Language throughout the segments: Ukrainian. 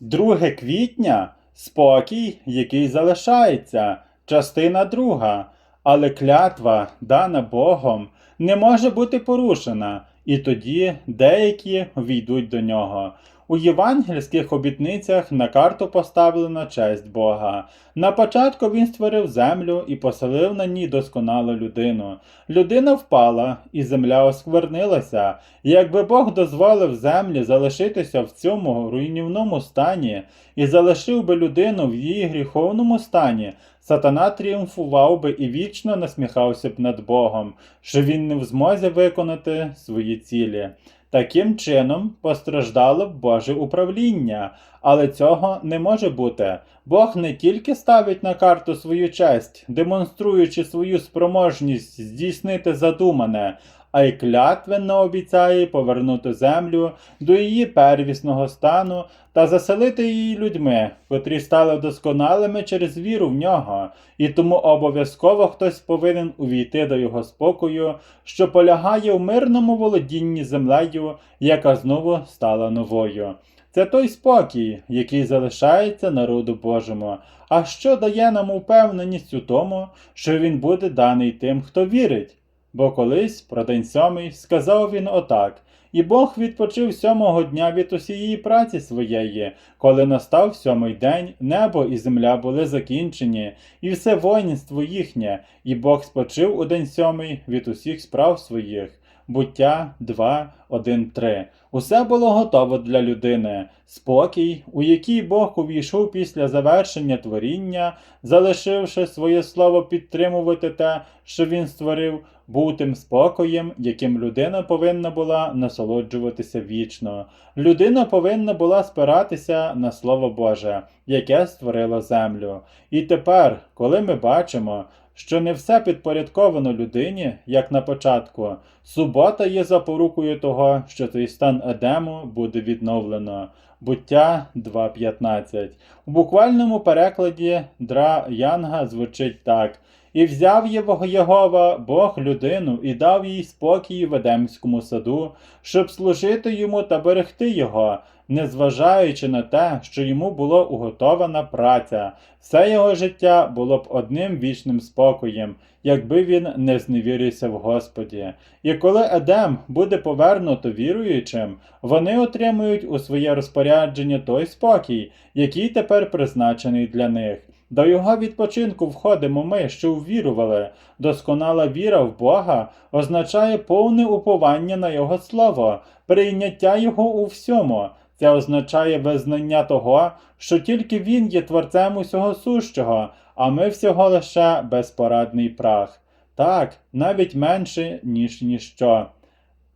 2 квітня спокій, який залишається, частина друга. Але клятва, дана Богом, не може бути порушена, і тоді деякі війдуть до нього. У євангельських обітницях на карту поставлена честь Бога. На початку він створив землю і поселив на ній досконалу людину. Людина впала, і земля осквернилася. Якби Бог дозволив землі залишитися в цьому руйнівному стані і залишив би людину в її гріховному стані, сатана тріумфував би і вічно насміхався б над Богом, що він не в змозі виконати свої цілі. Таким чином постраждало б Боже управління, але цього не може бути. Бог не тільки ставить на карту свою честь, демонструючи свою спроможність здійснити задумане, а й клятвенно обіцяє повернути землю до її первісного стану та заселити її людьми, котрі стали досконалими через віру в нього, і тому обов'язково хтось повинен увійти до його спокою, що полягає в мирному володінні землею, яка знову стала новою. Це той спокій, який залишається народу Божому, а що дає нам упевненість у тому, що він буде даний тим, хто вірить. Бо колись, про день сьомий, сказав він отак: І Бог відпочив сьомого дня від усієї праці своєї, коли настав сьомий день, небо і земля були закінчені, і все воїнство їхнє, і Бог спочив у день сьомий від усіх справ своїх. Буття 2, 1, 3. Усе було готово для людини. Спокій, у який Бог увійшов після завершення творіння, залишивши своє слово підтримувати те, що він створив, був тим спокоєм, яким людина повинна була насолоджуватися вічно. Людина повинна була спиратися на Слово Боже, яке створило землю. І тепер, коли ми бачимо, що не все підпорядковано людині, як на початку, субота є запорукою того, що цей стан Едему буде відновлено. Буття 2.15. У буквальному перекладі Дра Янга звучить так. І взяв Єгова Бог людину і дав їй спокій в Едемському саду, щоб служити йому та берегти його, незважаючи на те, що йому була уготована праця. Все його життя було б одним вічним спокоєм, якби він не зневірився в Господі. І коли Едем буде повернуто віруючим, вони отримують у своє розпорядження той спокій, який тепер призначений для них. До його відпочинку входимо ми, що ввірували. Досконала віра в Бога означає повне уповання на Його Слово, прийняття Його у всьому. Це означає визнання того, що тільки Він є творцем усього сущого, а ми всього лише безпорадний прах. Так, навіть менше, ніж ніщо.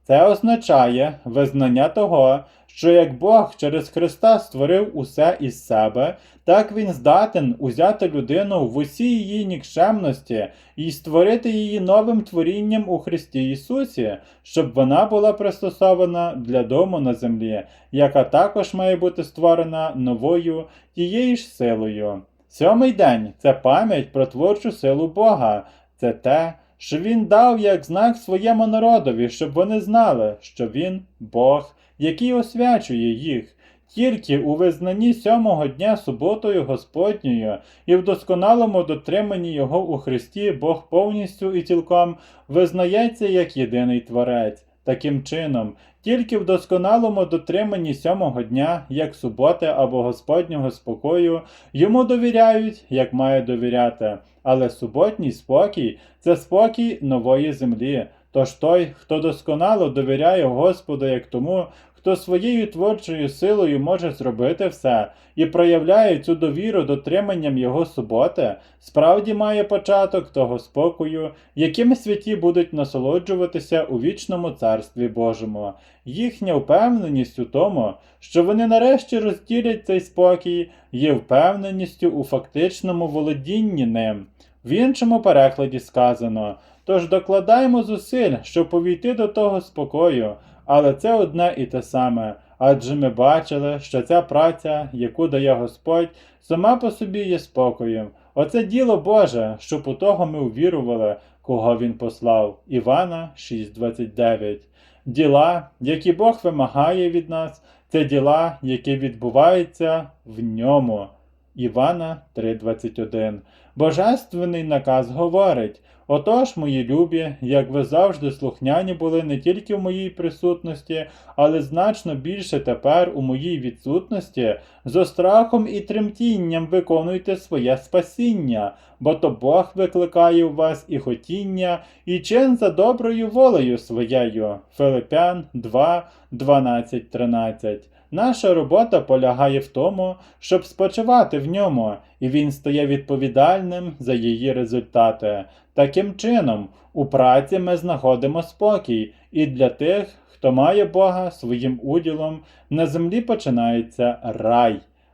Це означає визнання того, що як Бог через Христа створив усе із себе, так Він здатен узяти людину в усій її нікчемності і створити її новим творінням у Христі Ісусі, щоб вона була пристосована для дому на землі, яка також має бути створена новою тією ж силою. Сьомий день це пам'ять про творчу силу Бога, це те, що він дав як знак своєму народові, щоб вони знали, що він Бог, який освячує їх. Тільки у визнанні сьомого дня суботою Господньою і в досконалому дотриманні Його у Христі Бог повністю і цілком визнається як єдиний Творець. Таким чином, тільки в досконалому дотриманні сьомого дня, як суботи або Господнього спокою, йому довіряють, як має довіряти. Але суботній спокій це спокій нової землі. Тож той, хто досконало довіряє Господу як тому, хто своєю творчою силою може зробити все і проявляє цю довіру дотриманням його суботи, справді має початок того спокою, яким святі будуть насолоджуватися у вічному царстві Божому. Їхня впевненість у тому, що вони нарешті розділять цей спокій, є впевненістю у фактичному володінні ним. В іншому перекладі сказано: тож докладаємо зусиль, щоб увійти до того спокою, але це одне і те саме. Адже ми бачили, що ця праця, яку дає Господь, сама по собі є спокоєм. Оце діло Боже, щоб у того ми увірували, кого Він послав. Івана 6:29. Діла, які Бог вимагає від нас, це діла, які відбуваються в ньому. Івана 3:21. Божественний наказ говорить: Отож, мої любі, як ви завжди слухняні були не тільки в моїй присутності, але значно більше тепер у моїй відсутності, зо страхом і тремтінням виконуйте своє спасіння, бо то Бог викликає у вас і хотіння, і чин за доброю волею своєю. Филипян 2, 12, 13. Наша робота полягає в тому, щоб спочивати в ньому, і він стає відповідальним за її результати. Таким чином, у праці ми знаходимо спокій, і для тих, хто має Бога своїм уділом, на землі починається рай.